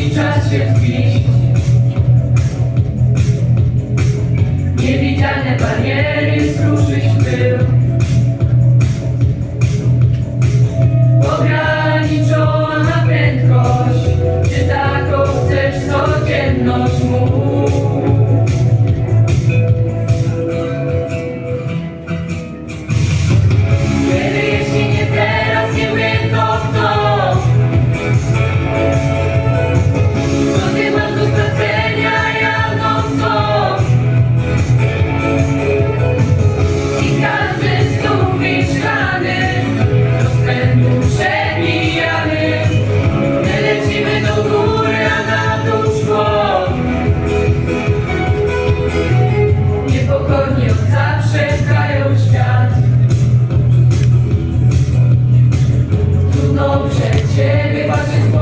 czas się zbić. Niewidzialne bariery skruszyć pył.